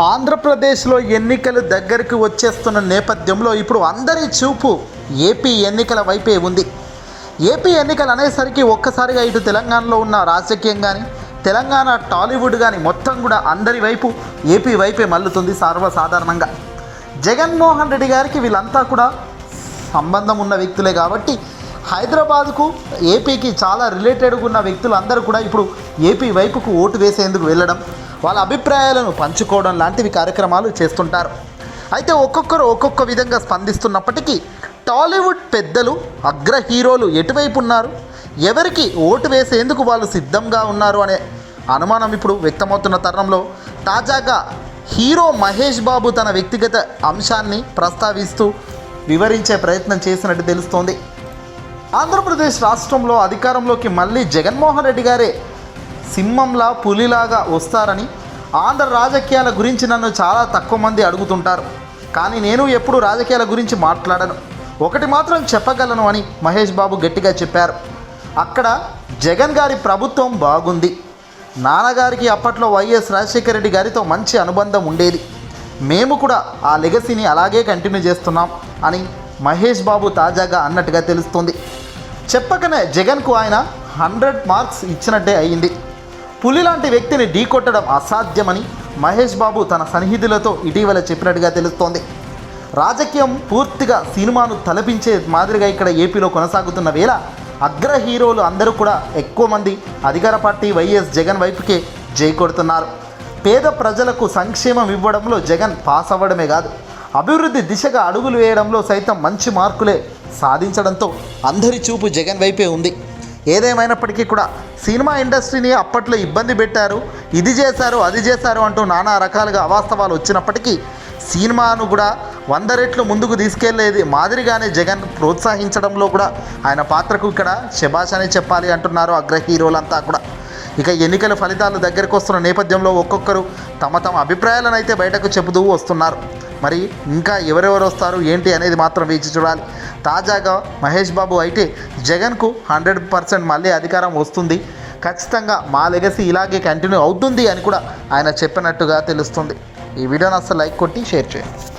ఆంధ్రప్రదేశ్లో ఎన్నికలు దగ్గరికి వచ్చేస్తున్న నేపథ్యంలో ఇప్పుడు అందరి చూపు ఏపీ ఎన్నికల వైపే ఉంది. ఏపీ ఎన్నికలు అనేసరికి ఒక్కసారిగా ఇటు తెలంగాణలో ఉన్న రాజకీయం కానీ తెలంగాణ టాలీవుడ్ కానీ మొత్తం కూడా అందరి వైపు ఏపీ వైపే మల్లుతుంది సర్వసాధారణంగా. జగన్మోహన్ రెడ్డి గారికి వీళ్ళంతా కూడా సంబంధం ఉన్న వ్యక్తులే కాబట్టి హైదరాబాద్కు ఏపీకి చాలా రిలేటెడ్గా ఉన్న వ్యక్తులు అందరూ కూడా ఇప్పుడు ఏపీ వైపుకు ఓటు వేసేందుకు వెళ్ళడం వాళ్ళ అభిప్రాయాలను పంచుకోవడం లాంటివి కార్యక్రమాలు చేస్తుంటారు. అయితే ఒక్కొక్కరు ఒక్కొక్క విధంగా స్పందిస్తున్నప్పటికీ టాలీవుడ్ పెద్దలు అగ్ర హీరోలు ఎటువైపు ఉన్నారు? ఎవరికి ఓటు వేసేందుకు వాళ్ళు సిద్ధంగా ఉన్నారు అనే అనుమానం ఇప్పుడు వ్యక్తమవుతున్న తరుణంలో తాజాగా హీరో మహేష్ బాబు తన వ్యక్తిగత అంశాన్ని ప్రస్తావిస్తూ వివరించే ప్రయత్నం చేసినట్టు తెలుస్తోంది. ఆంధ్రప్రదేశ్ రాష్ట్రంలో అధికారంలోకి మళ్ళీ జగన్మోహన్ రెడ్డి గారే సింహంలా పులిలాగా వస్తారని ఆంధ్ర రాజకీయాల గురించి నన్ను చాలా తక్కువ మంది అడుగుతుంటారు. కానీ నేను ఎప్పుడు రాజకీయాల గురించి మాట్లాడను. ఒకటి మాత్రం చెప్పగలను అని మహేష్ బాబు గట్టిగా చెప్పారు. అక్కడ జగన్ గారి ప్రభుత్వం బాగుంది. నాన్నగారికి అప్పట్లో వైఎస్ రాజశేఖర రెడ్డి గారితో మంచి అనుబంధం ఉండేది. మేము కూడా ఆ లెగసీని అలాగే కంటిన్యూ చేస్తున్నాం అని మహేష్ బాబు తాజాగా అన్నట్టుగా తెలుస్తుంది. చెప్పకనే జగన్కు ఆయన హండ్రెడ్ మార్క్స్ ఇచ్చినట్టే అయింది. పులి లాంటి వ్యక్తిని ఢీకొట్టడం అసాధ్యమని మహేష్ బాబు తన సన్నిహితులతో ఇటీవల చెప్పినట్టుగా తెలుస్తోంది. రాజకీయం పూర్తిగా సినిమాను తలపించే మాదిరిగా ఇక్కడ ఏపీలో కొనసాగుతున్న వేళ అగ్ర హీరోలు అందరూ కూడా ఎక్కువ మంది అధికార పార్టీ వైఎస్ జగన్ వైపుకే జై కొడుతున్నారు. పేద ప్రజలకు సంక్షేమం ఇవ్వడంలో జగన్ పాస్ అవ్వడమే కాదు అభివృద్ధి దిశగా అడుగులు వేయడంలో సైతం మంచి మార్కులే సాధించడంతో అందరి చూపు జగన్ వైపే ఉంది. ఏదేమైనప్పటికీ కూడా సినిమా ఇండస్ట్రీని అప్పట్లో ఇబ్బంది పెట్టారు. ఇది చేశారు అది చేశారు అంటూ నానా రకాలుగా అవాస్తవాలు వచ్చినప్పటికీ సినిమాను కూడా వంద రెట్లు ముందుకు తీసుకెళ్ళేది మాదిరిగానే జగన్ ప్రోత్సహించడంలో కూడా ఆయన పాత్రకు ఇక్కడ శభాష్ అనే చెప్పాలి అంటున్నారు అగ్ర హీరోలంతా కూడా. ఇక ఎన్నికల ఫలితాలు దగ్గరకు వస్తున్న నేపథ్యంలో ఒక్కొక్కరు తమ తమ అభిప్రాయాలను అయితే బయటకు చెబుతూ వస్తున్నారు. మరి ఇంకా ఎవరెవరు వస్తారు? ఏంటి అనేది మాత్రం వేచి చూడాలి. తాజాగా మహేష్ బాబు అయితే జగన్కు హండ్రెడ్ పర్సెంట్ మళ్ళీ అధికారం వస్తుంది. ఖచ్చితంగా మా లెగసీ ఇలాగే కంటిన్యూ అవుతుంది అని కూడా ఆయన చెప్పినట్టుగా తెలుస్తుంది. ఈ వీడియోని అసలు లైక్ కొట్టి షేర్ చేయండి.